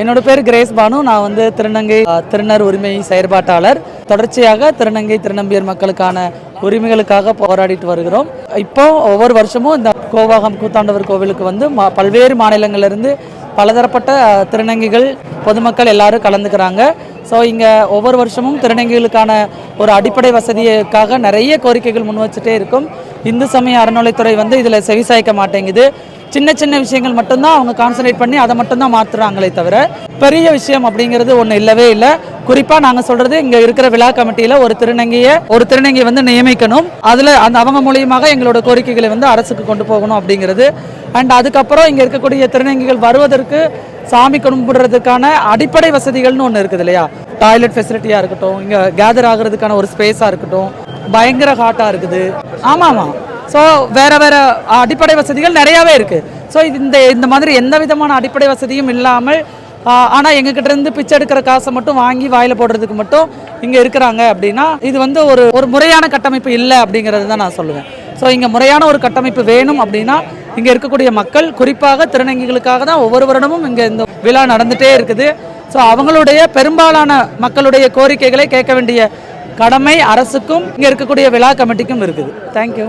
என்னோட பேர் கிரேஸ் பானு. நான் வந்து திருநங்கை திருநர் உரிமை செயற்பாட்டாளர். தொடர்ச்சியாக திருநங்கை திருநம்பியர் மக்களுக்கான உரிமைகளுக்காக போராடிட்டு வருகிறோம். இப்போ ஒவ்வொரு வருஷமும் இந்த கோவாகம் கூத்தாண்டவர் கோவிலுக்கு வந்து பல்வேறு மாநிலங்களிலிருந்து பலதரப்பட்ட திருநங்கைகள் பொதுமக்கள் எல்லாரும் கலந்துக்கிறாங்க. ஸோ இங்கே ஒவ்வொரு வருஷமும் திருநங்கைகளுக்கான ஒரு அடிப்படை வசதிக்காக நிறைய கோரிக்கைகள் முன் வச்சுட்டே இருக்கும். இந்து சமய அறநிலைத்துறை வந்து இதில் செவிசாய்க்க மாட்டேங்குது. சின்ன சின்ன விஷயங்கள் மட்டும்தான் அவங்க கான்சன்ட்ரேட் பண்ணி அதை மட்டும்தான் மாற்றுறாங்களே தவிர பெரிய விஷயம் அப்படிங்கிறது ஒன்று இல்லவே இல்லை. குறிப்பாக நாங்கள் சொல்கிறது இங்கே இருக்கிற விழா கமிட்டியில் ஒரு திருநங்கையை ஒரு திருநங்கையை வந்து நியமிக்கணும். அதில் அந்த அவங்க மூலியமாக எங்களோட கோரிக்கைகளை வந்து அரசுக்கு கொண்டு போகணும் அப்படிங்கிறது. அண்ட் அதுக்கப்புறம் இங்கே இருக்கக்கூடிய திருநங்கைகள் வருவதற்கு சாமி கும்பிடுறதுக்கான அடிப்படை வசதிகள்னு ஒன்று இருக்குது இல்லையா? டாய்லெட் ஃபெசிலிட்டியாக இருக்கட்டும் இங்கே கேதர் ஆகிறதுக்கான ஒரு ஸ்பேஸாக இருக்கட்டும் பயங்கர ஹாட்டாக இருக்குது. ஆமாம். ஆமாம் ஸோ வேறு வேறு அடிப்படை வசதிகள் நிறையாவே இருக்குது ஸோ இந்த இந்த மாதிரி எந்த விதமான அடிப்படை வசதியும் இல்லாமல் ஆனால் எங்ககிட்ட இருந்து பிச்சை எடுக்கிற காசை மட்டும் வாங்கி வாயில் போடுறதுக்கு மட்டும் இங்கே இருக்கிறாங்க அப்படின்னா இது வந்து ஒரு ஒரு முறையான கட்டமைப்பு இல்லை அப்படிங்கிறது தான் நான் சொல்லுவேன். ஸோ இங்கே முறையான ஒரு கட்டமைப்பு வேணும் அப்படின்னா இங்கே இருக்கக்கூடிய மக்கள் குறிப்பாக திருநங்கைகளுக்காக தான் ஒவ்வொரு வருடமும் இங்கே இந்த விழா நடந்துகிட்டே இருக்குது. ஸோ அவங்களுடைய பெரும்பாலான மக்களுடைய கோரிக்கைகளை கேட்க வேண்டிய கடமை அரசுக்கும் இங்கே இருக்கக்கூடிய விழா கமிட்டிக்கும் இருக்குது. தேங்க்யூ